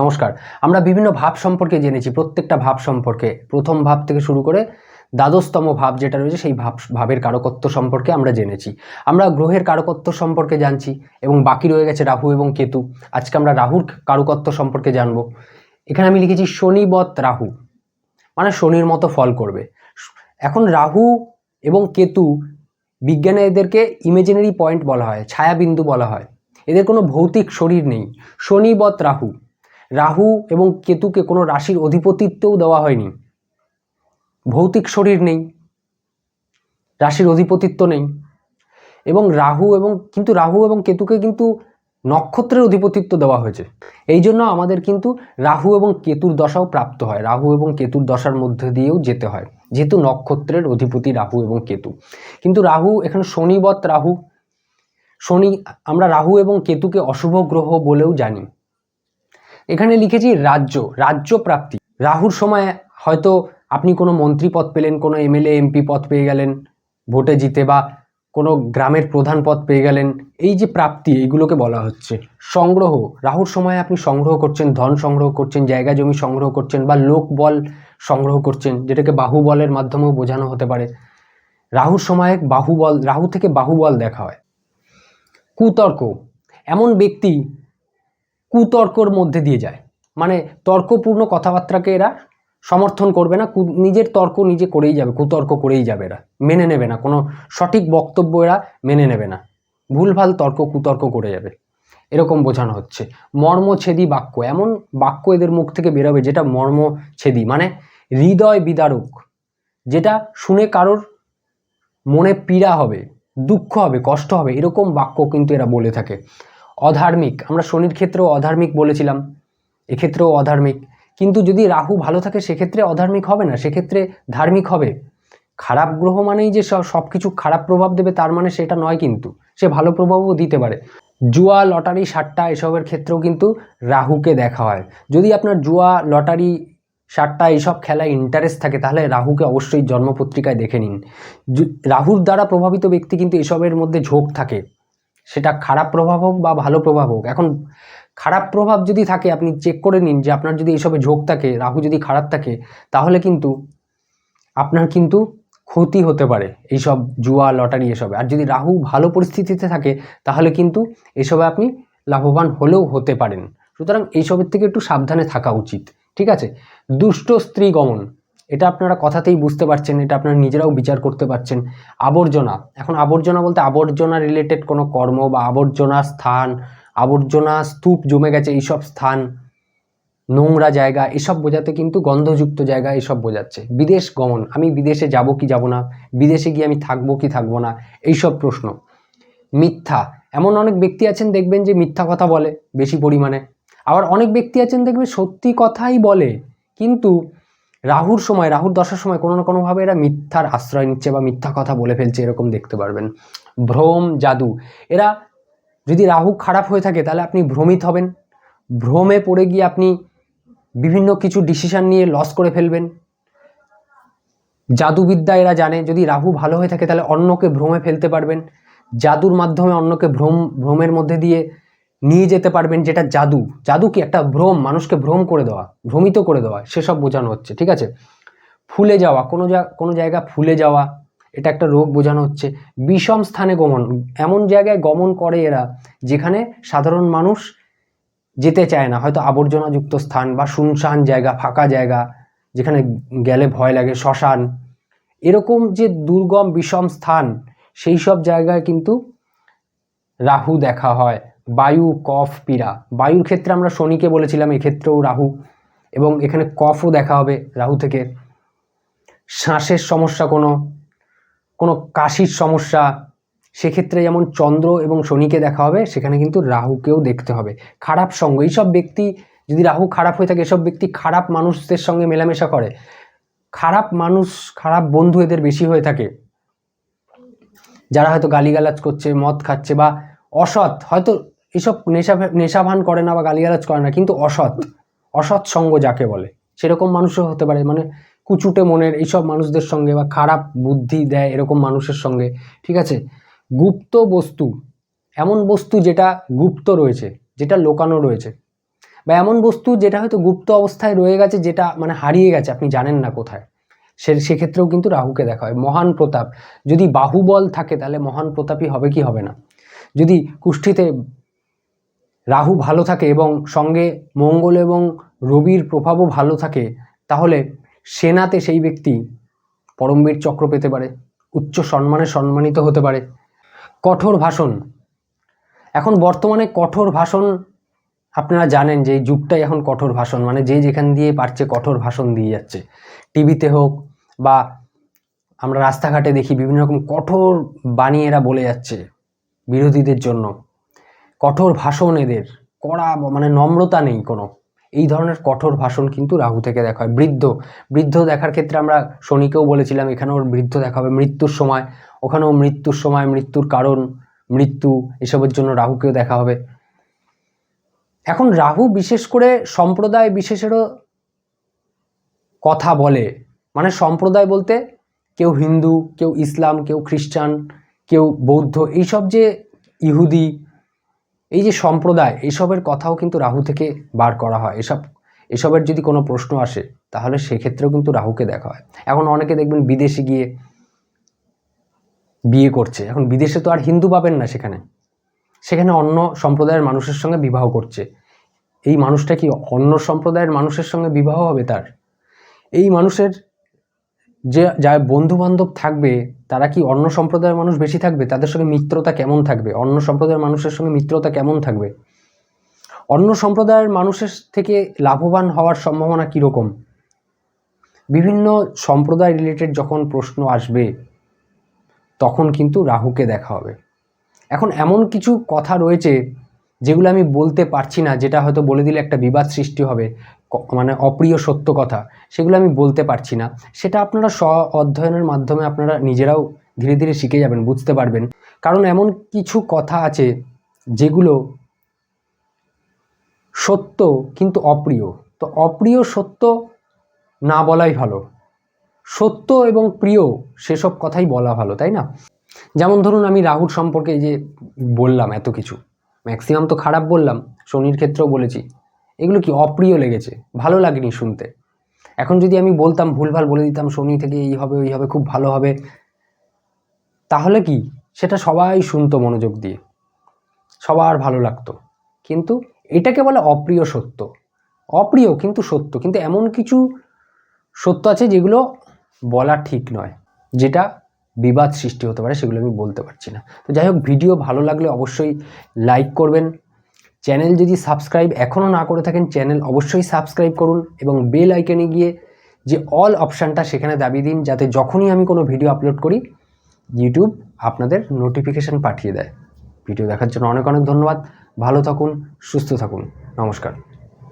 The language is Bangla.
নমস্কার। আমরা বিভিন্ন ভাব সম্পর্কে জেনেছি, প্রত্যেকটা ভাব সম্পর্কে। প্রথম ভাব থেকে শুরু করে দ্বাদশতম ভাব যেটা রয়েছে, সেই ভাব, ভাবের কারকত্ব সম্পর্কে আমরা জেনেছি। আমরা গ্রহের কারকত্ব সম্পর্কে জানছি এবং বাকি রয়ে গেছে রাহু এবং কেতু। আজকে আমরা রাহুর কারকত্ব সম্পর্কে জানব। এখানে আমি লিখেছি শনিবত রাহু। মানে শনির মতো ফল করবে। এখন রাহু এবং কেতু বিজ্ঞানে এদেরকে ইমেজিনারি পয়েন্ট বলা হয়, ছায়াবিন্দু বলা হয়। এদের কোনো ভৌতিক শরীর নেই। শনিবত রাহু। রাহু এবং কেতুকে কোনো রাশির অধিপতিত্বও দেওয়া হয়নি। ভৌতিক শরীর নেই, রাশির অধিপতিত্ব নেই। এবং রাহু এবং, কিন্তু রাহু এবং কেতুকে কিন্তু নক্ষত্রের অধিপতিত্ব দেওয়া হয়েছে। এই জন্য আমাদের কিন্তু রাহু এবং কেতুর দশাও প্রাপ্ত হয়। রাহু এবং কেতুর দশার মধ্যে দিয়েও যেতে হয়, যেহেতু নক্ষত্রের অধিপতি রাহু এবং কেতু। কিন্তু রাহু, এখানে শনিবত রাহু। শনি, আমরা রাহু এবং কেতুকে অশুভ গ্রহ বলেও জানি। এখানে লিখেছি রাজ্য রাজ্য প্রাপ্তি। রাহুর সময় হয়তো আপনি কোনো মন্ত্রী পদ পেলেন, কোনো এমএলএ, এমপি পদ পেয়ে গেলেন, ভোটে জিতে বা কোনো গ্রামের প্রধান পদ পেয়ে গেলেন, এই যে প্রাপ্তি, এইগুলোকে বলা হচ্ছে। সংগ্রহ, রাহুর সময় আপনি সংগ্রহ করছেন, ধন সংগ্রহ করছেন, জায়গা জমি সংগ্রহ করছেন বা লোক বল সংগ্রহ করছেন, যেটাকে বাহুবলের মাধ্যমেও বোঝানো হতে পারে। রাহুর সময় বাহুবল রাহু থেকে বাহুবল দেখা হয়। কুতর্ক, এমন ব্যক্তি কুতর্কর মধ্যে দিয়ে যায়। মানে তর্কপূর্ণ কথাবার্তাকে এরা সমর্থন করবে না নিজের তর্ক নিজে করেই যাবে, কুতর্ক করেই যাবে এরা, মেনে নেবে না, কোনো সঠিক বক্তব্য এরা মেনে নেবে না। ভুলভাল তর্ক, কুতর্ক করে যাবে। এরকম বোঝানো হচ্ছে। মর্মছেদী বাক্য, এমন বাক্য এদের মুখ থেকে বেরোবে যেটা মর্মছেদী মানে হৃদয় বিদারক, যেটা শুনে কারোর মনে পীড়া হবে, দুঃখ হবে, কষ্ট হবে, এরকম বাক্য কিন্তু এরা বলে থাকে। অধার্মিক। আমরা শনির ক্ষেত্রেও অধার্মিক বলেছিলাম, এক্ষেত্রেও অধার্মিক। কিন্তু যদি রাহু ভালো থাকে, সেক্ষেত্রে অধার্মিক হবে না, সেক্ষেত্রে ধার্মিক হবে। খারাপ গ্রহ মানেই যে সব কিছু খারাপ প্রভাব দেবে, তার মানে সেটা নয় কিন্তু, সে ভালো প্রভাবও দিতে পারে। জুয়া, লটারি, সাট্টা এসবের ক্ষেত্রেও কিন্তু রাহুকে দেখা হয়। যদি আপনার জুয়া, লটারি, সাট্টা এইসব খেলায় ইন্টারেস্ট থাকে, তাহলে রাহুকে অবশ্যই জন্মপত্রিকায় দেখে নিন। রাহুর দ্বারা প্রভাবিত ব্যক্তি কিন্তু এসবের মধ্যে ঝোঁক থাকে। সেটা খারাপ প্রভাব হোক বা ভালো প্রভাব হোক। এখন খারাপ প্রভাব যদি থাকে, আপনি চেক করে নিন যে আপনার যদি এসবে ঝোঁক থাকে, রাহু যদি খারাপ থাকে, তাহলে কিন্তু আপনার কিন্তু ক্ষতি হতে পারে এইসব জুয়া, লটারি, এসবে। আর যদি রাহু ভালো পরিস্থিতিতে থাকে, তাহলে কিন্তু এসবে আপনি লাভবান হলেও হতে পারেন। সুতরাং এইসবের থেকে একটু সাবধানে থাকা উচিত, ঠিক আছে? দুষ্ট স্ত্রী গমন। এটা আপনারা কথাতেই বুঝতে পারছেন, এটা আপনারা নিজেরাও বিচার করতে পারছেন। আবর্জনা, এখন আবর্জনা বলতে আবর্জনা রিলেটেড কোনো কর্ম বা আবর্জনা স্থান, আবর্জনা স্তূপ জমে গেছে, এইসব স্থান, নোংরা জায়গা, এসব বোঝাতে কিন্তু গন্ধযুক্ত জায়গা এসব বোঝাচ্ছে। বিদেশ গমন, আমি বিদেশে যাব কি যাব না? বিদেশে গিয়ে আমি থাকব কি থাকব না? এইসব প্রশ্ন। মিথ্যা, এমন অনেক ব্যক্তি আছেন দেখবেন যে মিথ্যা কথা বলে বেশি পরিমাণে। আবার অনেক ব্যক্তি আছেন দেখবেন সত্যি কথাই বলে, কিন্তু রাহুর সময়, রাহুর দশার সময় কোনো না কোনোভাবে এরা মিথ্যার আশ্রয় নিচ্ছে বা মিথ্যা কথা বলে ফেলছে, এরকম দেখতে পারবেন। ভ্রম জাদু। এরা যদি রাহু খারাপ হয়ে থাকে, তাহলে আপনি ভ্রমিত হবেন। ভ্রমে পড়ে গিয়ে আপনি বিভিন্ন কিছু ডিসিশন নিয়ে লস করে ফেলবেন। জাদুবিদ্যা এরা জানে, যদি রাহু ভালো হয়ে থাকে, তাহলে অন্যকে ভ্রমে ফেলতে পারবেন। জাদুর মাধ্যমে অন্যকে ভ্রম, ভ্রমের মধ্যে দিয়ে নিয়ে যেতে পারবেন যেটা জাদু। জাদু কি একটা ভ্রম, মানুষকে ভ্রম করে দেওয়া, ভ্রমিত করে দেওয়া, সেসব বোঝানো হচ্ছে, ঠিক আছে? ফুলে যাওয়া, কোনো যা কোনো জায়গা ফুলে যাওয়া, এটা একটা রোগ বোঝানো হচ্ছে। বিষম স্থানে গমন, এমন জায়গায় গমন করে এরা যেখানে সাধারণ মানুষ যেতে চায় না। হয়তো আবর্জনাযুক্ত স্থান বা শুনশান জায়গা, ফাঁকা জায়গা, যেখানে গেলে ভয় লাগে, শ্মশান। এরকম যে দুর্গম, বিষম স্থান সেই সব জায়গায় কিন্তু রাহু দেখা হয়। বায়ু, কফ, পীড়া। বায়ুর ক্ষেত্রে আমরা শনিকে বলেছিলাম, এক্ষেত্রেও রাহু। এবং এখানে কফও দেখা হবে রাহু থেকে। শ্বাসের সমস্যা কোনো কোনো কাশির সমস্যা, সেক্ষেত্রে যেমন চন্দ্র এবং শনিকে দেখা হবে, সেখানে কিন্তু রাহুকেও দেখতে হবে। খারাপ সঙ্গ, এইসব ব্যক্তি, যদি রাহু খারাপ হয়ে থাকে, এসব ব্যক্তি খারাপ মানুষদের সঙ্গে মেলামেশা করে। খারাপ মানুষ, খারাপ বন্ধু এদের বেশি হয়ে থাকে। যারা হয়তো গালিগালাজ করছে, মদ খাচ্ছে বা অসৎ, হয়তো এসব নেশা নেশাভান করে না বা গালিগালাজ করে না, কিন্তু অসৎ। অসৎ সঙ্গ যাকে বলে। সেরকম মানুষও হতে পারে মানে কুচুটে মনের এইসব মানুষদের সঙ্গে বা খারাপ বুদ্ধি দেয় এরকম মানুষের সঙ্গে, ঠিক আছে? গুপ্ত বস্তু, এমন বস্তু যেটা গুপ্ত রয়েছে, যেটা লোকানো রয়েছে, বা এমন বস্তু যেটা হয়তো গুপ্ত অবস্থায় রয়ে গেছে, যেটা মানে হারিয়ে গেছে, আপনি জানেন না কোথায়। সে সেক্ষেত্রেও কিন্তু রাহুকে দেখা হয়। মহান প্রতাপ, যদি বাহুবল থাকে তাহলে মহান প্রতাপই হবে কি হবে না? যদি কুষ্ঠিতে রাহু ভালো থাকে এবং সঙ্গে মঙ্গল এবং রবির প্রভাবও ভালো থাকে, তাহলে সেনাতে সেই ব্যক্তি পরমবীর চক্র পেতে পারে, উচ্চ সম্মানে সম্মানিত হতে পারে। কঠোর ভাষণ। এখন বর্তমানে কঠোর ভাষণ আপনারা জানেন যে যুগটাই এখন কঠোর ভাষণ মানে যে যেখান দিয়ে পারছে কঠোর ভাষণ দিয়ে যাচ্ছে। টিভিতে হোক বা আমরা রাস্তাঘাটে দেখি বিভিন্ন রকম কঠোর বাণী এরা বলে যাচ্ছে বিরোধীদের জন্য। কঠোর ভাষণ এদের। কড়া মানে নম্রতা নেই কোনো। এই ধরনের কঠোর ভাষণ কিন্তু রাহু থেকে দেখা হয়। বৃদ্ধ বৃদ্ধ দেখার ক্ষেত্রে আমরা শনিকেও বলেছিলাম, এখানেও বৃদ্ধ দেখা হবে মৃত্যুর সময়। ওখানেও মৃত্যুর সময়, মৃত্যুর কারণ, মৃত্যু এসবের জন্য রাহুকেও দেখা হবে। এখন রাহু বিশেষ করে সম্প্রদায় বিশেষেরও কথা বলে। মানে সম্প্রদায় বলতে কেউ হিন্দু, কেউ ইসলাম, কেউ খ্রিস্টান, কেউ বৌদ্ধ, এইসব যে ইহুদি এই যে সম্প্রদায়, এসবের কথাও কিন্তু রাহু থেকে বার করা হয়। এসব, এসবের যদি কোনো প্রশ্ন আসে, তাহলে সেক্ষেত্রেও কিন্তু রাহুকে দেখা হয়। এখন অনেকে দেখবেন বিদেশে গিয়ে বিয়ে করছে। এখন বিদেশে তো আর হিন্দু পাবেন না সেখানে। সেখানে অন্য সম্প্রদায়ের মানুষের সঙ্গে বিবাহ করছে। এই মানুষটা কি অন্য সম্প্রদায়ের মানুষের সঙ্গে বিবাহ হবে তার? এই মানুষের যে যা বন্ধু বান্ধব থাকবে, তারা কি অন্য সম্প্রদায়ের মানুষ বেশি থাকবে? তাদের সঙ্গে মিত্রতা কেমন থাকবে? অন্য সম্প্রদায়ের মানুষের সঙ্গে মিত্রতা কেমন থাকবে? অন্য সম্প্রদায়ের মানুষের থেকে লাভবান হওয়ার সম্ভাবনা কীরকম? বিভিন্ন সম্প্রদায় রিলেটেড যখন প্রশ্ন আসবে, তখন কিন্তু রাহুকে দেখা হবে। এখন এমন কিছু কথা রয়েছে যেগুলো আমি বলতে পারছি না, যেটা হয়তো বলে দিলে একটা বিবাদ সৃষ্টি হবে মানে অপ্রিয় সত্য কথা, সেগুলো আমি বলতে পারছি না। সেটা আপনারা স্ব অধ্যয়নের মাধ্যমে আপনারা নিজেরাও ধীরে ধীরে শিখে যাবেন, বুঝতে পারবেন। কারণ এমন কিছু কথা আছে যেগুলো সত্য কিন্তু অপ্রিয়। তো অপ্রিয় সত্য না বলাই ভালো। সত্য এবং প্রিয় সেসব কথাই বলা ভালো, তাই না? যেমন ধরুন আমি রাহুর সম্পর্কে যে বললাম এত কিছু। ম্যাক্সিমাম তো খারাপ বললাম, শনির ক্ষেত্রেও বলেছি। এগুলো কি অপ্রিয় লেগেছে? ভালো লাগেনি শুনতে। এখন যদি আমি বলতাম ভুলভাল বলে দিতাম, শনি থেকে এই হবে, ওই হবে, খুব ভালো হবে, তাহলে কি? সেটা সবাই শুনতো মনোযোগ দিয়ে। সবার ভালো লাগতো। কিন্তু এটাকে বলে অপ্রিয় সত্য। অপ্রিয় কিন্তু সত্য। কিন্তু এমন কিছু সত্য আছে যেগুলো বলা ঠিক নয়। যেটা বিবাদ সৃষ্টি হতে পারে, সেগুলো আমি বলতে পারছি না। তো যাই হোক, ভিডিও ভালো লাগলে অবশ্যই লাইক করবেন। চ্যানেল যদি সাবস্ক্রাইব এখনও না করে থাকেন, চ্যানেল অবশ্যই সাবস্ক্রাইব করুন এবং বেল আইকনে গিয়ে যে অল অপশানটা সেখানে দাবি দিন, যাতে যখনই আমি কোনো ভিডিও আপলোড করি ইউটিউব আপনাদের নোটিফিকেশান পাঠিয়ে দেয়। ভিডিও দেখার জন্য অনেক অনেক ধন্যবাদ। ভালো থাকুন, সুস্থ থাকুন। নমস্কার।